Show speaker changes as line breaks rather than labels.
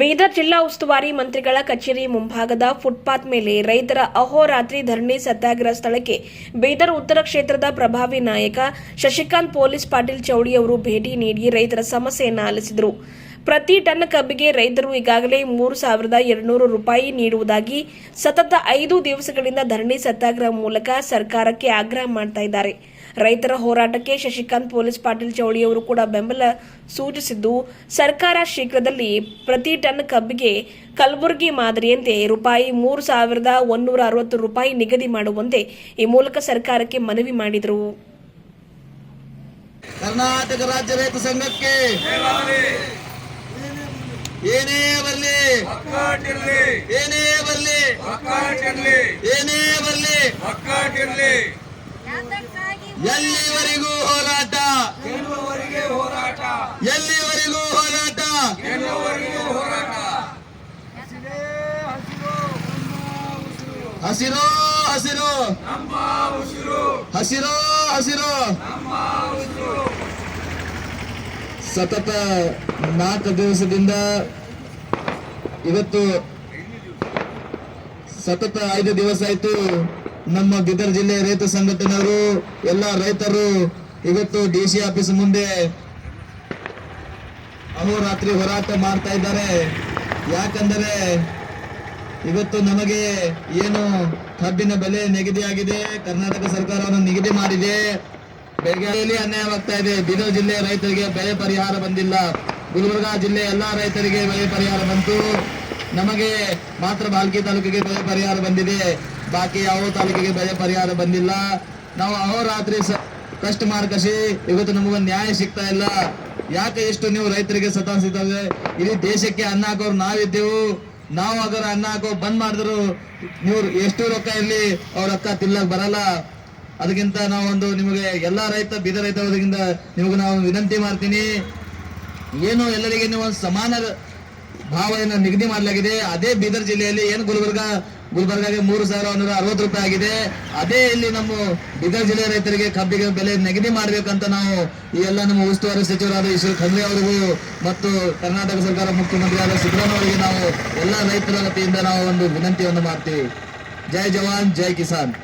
ಬೀದರ್ ಜಿಲ್ಲಾ ಉಸ್ತುವಾರಿ ಮಂತ್ರಿಗಳ ಕಚೇರಿ ಮುಂಭಾಗದ ಫುಟ್ಪಾತ್ ಮೇಲೆ ರೈತರ ಅಹೋರಾತ್ರಿ ಧರಣಿ ಸತ್ಯಾಗ್ರಹ ಸ್ಥಳಕ್ಕೆ ಬೀದರ್ ಉತ್ತರ ಕ್ಷೇತ್ರದ ಪ್ರಭಾವಿ ನಾಯಕ ಶಶಿಕಾಂತ್ ಪೊಲೀಸ್ ಪಾಟೀಲ್ ಚೌಡಿ ಅವರು ಭೇಟಿ ನೀಡಿ ರೈತರ ಸಮಸ್ಯೆಯನ್ನು ಆಲಿಸಿದರು. ಪ್ರತಿ ಟನ್ ಕಬ್ಬಿಗೆ ರೈತರು ಈಗಾಗಲೇ ಮೂರು ಸಾವಿರದ ಎರಡುನೂರು ರೂಪಾಯಿ ನೀಡುವುದಾಗಿ ಸತತ ಐದು ದಿವಸಗಳಿಂದ ಧರಣಿ ಸತ್ಯಾಗ್ರಹ ಮೂಲಕ ಸರ್ಕಾರಕ್ಕೆ ಆಗ್ರಹ ಮಾಡ್ತಾ ಇದ್ದಾರೆ. ರೈತರ ಹೋರಾಟಕ್ಕೆ ಶಶಿಕಾಂತ್ ಪೊಲೀಸ್ ಪಾಟೀಲ್ ಚೌಳಿ ಅವರು ಕೂಡ ಬೆಂಬಲ ಸೂಚಿಸಿದ್ದು, ಸರ್ಕಾರ ಶೀಘ್ರದಲ್ಲಿ ಪ್ರತಿ ಟನ್ ಕಬ್ಬಿಗೆ ಕಲಬುರಗಿ ಮಾದರಿಯಂತೆ ರೂಪಾಯಿ ಮೂರು ಸಾವಿರದ ಒಂದೂರ ಅರವತ್ತು ರೂಪಾಯಿ ನಿಗದಿ ಮಾಡುವಂತೆ ಈ ಮೂಲಕ ಸರ್ಕಾರಕ್ಕೆ ಮನವಿ ಮಾಡಿದರು.
ಕರ್ನಾಟಕ ರಾಜ್ಯ ರೈತ ಸಂಘಕ್ಕೆ ಏನೇ ಬರ್ಲಿ.
ಒಗ್ಗಟ್ಟಿರ್ಲಿ
ಏನೇ ಬರ್ಲಿ.
ಒಗ್ಗಟ್ಟಿರ್ಲಿ
ಏನೇ ಬರ್ಲಿ.
ಒಗ್ಗಟ್ಟಿರ್ಲಿ
ಎಲ್ಲಿವರೆಗೂ ಹೋರಾಟ?
ಗೆಲ್ಲುವವರೆಗೆ ಹೋರಾಟ.
ಎಲ್ಲಿವರೆಗೂ ಹೋರಾಟ?
ಗೆಲ್ಲುವವರೆಗೂ ಹೋರಾಟ.
ಹಸಿರು ಹಸಿರು ಹಸಿರು ಹಸಿರು. ಸತತ ನಾಲ್ಕು ದಿವಸದಿಂದ ಇವತ್ತು ಸತತ ಐದು ದಿವಸ ಆಯ್ತು ನಮ್ಮ ಬೀದರ್ ಜಿಲ್ಲೆ ರೈತ ಸಂಘಟನೆಯವರು, ಎಲ್ಲ ರೈತರು ಇವತ್ತು ಡಿ ಸಿ ಆಫೀಸ್ ಮುಂದೆ ಅಹೋರಾತ್ರಿ ಹೋರಾಟ ಮಾಡ್ತಾ ಇದ್ದಾರೆ. ಯಾಕಂದರೆ ಇವತ್ತು ನಮಗೆ ಏನು ಕಬ್ಬಿನ ಬೆಲೆ ನಿಗದಿಯಾಗಿದೆ ಕರ್ನಾಟಕ ಸರ್ಕಾರವನ್ನು ನಿಗದಿ ಮಾಡಿದೆ. ಬೆಳೆಯಲ್ಲಿ ಅನ್ಯಾಯವಾಗ್ತಾ ಇದೆ. ಬೀದರ್ ಜಿಲ್ಲೆ ರೈತರಿಗೆ ಬೆಳೆ ಪರಿಹಾರ ಬಂದಿಲ್ಲ. ಗುಲ್ಬರ್ಗಾ ಜಿಲ್ಲೆ ಎಲ್ಲಾ ರೈತರಿಗೆ ಬೆಳೆ ಪರಿಹಾರ ಬಂತು. ನಮಗೆ ಮಾತ್ರ ಬಾಲ್ಕಿ ತಾಲೂಕಿಗೆ ಬೆಳೆ ಪರಿಹಾರ ಬಂದಿದೆ. ಬಾಕಿ ಯಾವ ತಾಲೂಕಿಗೆ ಬೆಳೆ ಪರಿಹಾರ ಬಂದಿಲ್ಲ. ನಾವು ಅಹೋರಾತ್ರಿ ಕಷ್ಟ ಮಾರ್ಕಸಿ ಇವತ್ತು ನಮಗೊಂದು ನ್ಯಾಯ ಸಿಗ್ತಾ ಇಲ್ಲ. ಯಾಕೆ ಇಷ್ಟು ನೀವು ರೈತರಿಗೆ ಸತಾಯಿಸಿದ್ದಾರೆ? ಇಡೀ ದೇಶಕ್ಕೆ ಅನ್ನ ಹಾಕೋರು ನಾವಿದ್ದೆವು. ನಾವು ಅದರ ಅನ್ನ ಹಾಕೋ ಬಂದ್ ಮಾಡಿದ್ರು. ನೀವು ಎಷ್ಟು ರೊಕ್ಕ ಇಲ್ಲಿ ಅವ್ರ ರೊಕ್ಕ ತಿಲ್ಲಕ್ ಬರಲ್ಲ. ಅದಕ್ಕಿಂತ ನಾವೊಂದು ನಿಮಗೆ ಎಲ್ಲ ರೈತ, ಬೀದ ರೈತ ಅವರಿಂದ ನಿಮಗೆ ನಾವು ವಿನಂತಿ ಮಾಡ್ತೀನಿ. ಏನು ಎಲ್ಲರಿಗೆ ನೀವು ಒಂದು ಸಮಾನ ಭಾವನೆಯನ್ನು ನಿಗದಿ ಮಾಡಲಾಗಿದೆ. ಅದೇ ಬೀದರ್ ಜಿಲ್ಲೆಯಲ್ಲಿ ಏನು ಗುಲ್ಬರ್ಗ, ಗುಲ್ಬರ್ಗಾಗೆ ಮೂರು ಸಾವಿರ ಒಂದೂರ ಅರವತ್ತು ರೂಪಾಯಿ ಆಗಿದೆ. ಅದೇ ಇಲ್ಲಿ ನಮ್ಮ ಬೀದರ್ ಜಿಲ್ಲೆಯ ರೈತರಿಗೆ ಕಬ್ಬಿಗೆ ಬೆಲೆ ನಿಗದಿ ಮಾಡಬೇಕಂತ ನಾವು ಈ ಎಲ್ಲ ನಮ್ಮ ಉಸ್ತುವಾರಿ ಸಚಿವರಾದ ಈಶ್ವರ್ ಖಂಡ್ರೆ ಅವರಿಗೂ ಮತ್ತು ಕರ್ನಾಟಕ ಸರ್ಕಾರ ಮುಖ್ಯಮಂತ್ರಿಯಾದ ಸಿದ್ದರಾಮಯ್ಯ ನಾವು ಎಲ್ಲ ರೈತರ ವತಿಯಿಂದ ನಾವು ಒಂದು ವಿನಂತಿಯನ್ನು ಮಾಡ್ತೀವಿ. ಜೈ ಜವಾನ್, ಜೈ ಕಿಸಾನ್.